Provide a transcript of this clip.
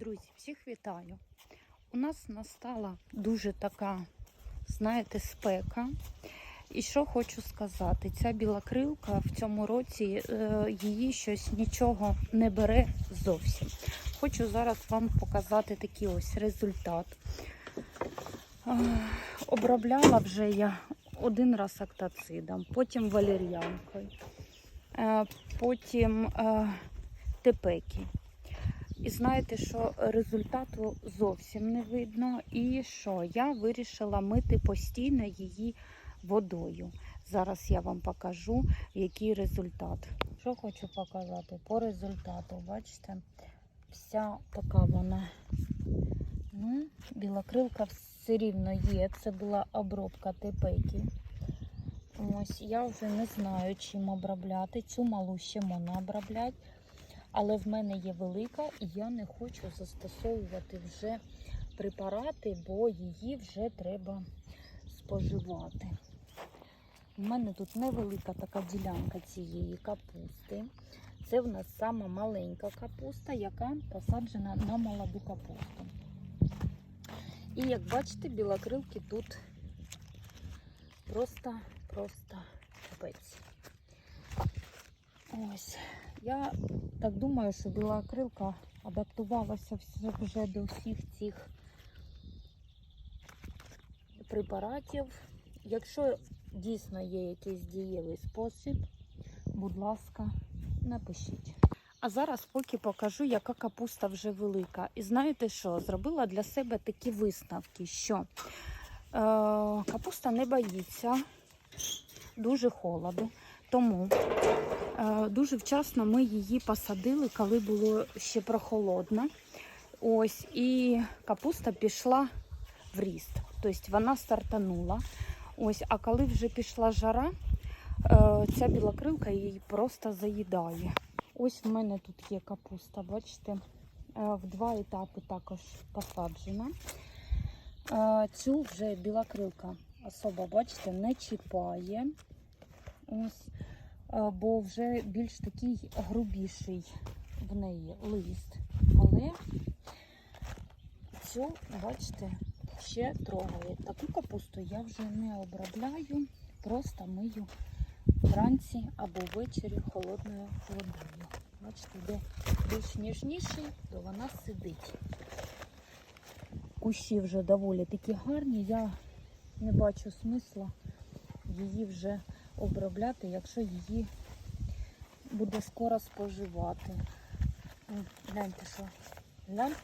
Друзі, всіх вітаю. У нас настала дуже така, знаєте, спека. І що хочу сказати, ця білокрилка в цьому році е, її щось нічого не бере зовсім. Хочу зараз вам показати такий ось результат. Е, обробляла вже я один раз актацидом, потім валер'янкою, е, потім тепекі. І знаєте, що результату зовсім не видно. І що я вирішила мити постійно її водою. Зараз я вам покажу, який результат. Що хочу показати по результату. Бачите, вся така вона. Ну, білокрилка все рівно є. Це була обробка тепеки. Ось я вже не знаю, чим обробляти. Цю малу ще можна обробляти. Але в мене є велика, і я не хочу застосовувати вже препарати, бо її вже треба споживати. У мене тут невелика така ділянка цієї капусти. Це в нас сама маленька капуста, яка посаджена на молоду капусту. І як бачите, білокрилки тут просто-просто капець. Ось. Я так думаю, що білокрилка адаптувалася вже до всіх цих препаратів. Якщо дійсно є якийсь дієвий спосіб, будь ласка, напишіть. А зараз поки покажу, яка капуста вже велика. І знаєте що? Зробила для себе такі висновки, що е, капуста не боїться дуже холоду. Тому е, дуже вчасно ми її посадили, коли було ще прохолодно. Ось, і капуста пішла в ріст. Тобто вона стартанула. Ось, а коли вже пішла жара, е, ця білокрилка її просто заїдає. Ось в мене тут є капуста, бачите, е, в два етапи також посаджена. Цю вже білокрилка особа, бачите, не чіпає. Ось, е, бо вже більш такий грубіший в неї лист. Але цю, бачите, ще трогає. Таку капусту я вже не обробляю, просто мию вранці або ввечері холодною водою. Бачите, де більш ніжніший, то вона сидить. Кущі вже доволі такі гарні. Я не бачу смисла її вже обробляти, якщо її буде скоро споживати. Гляньте, що гляньте.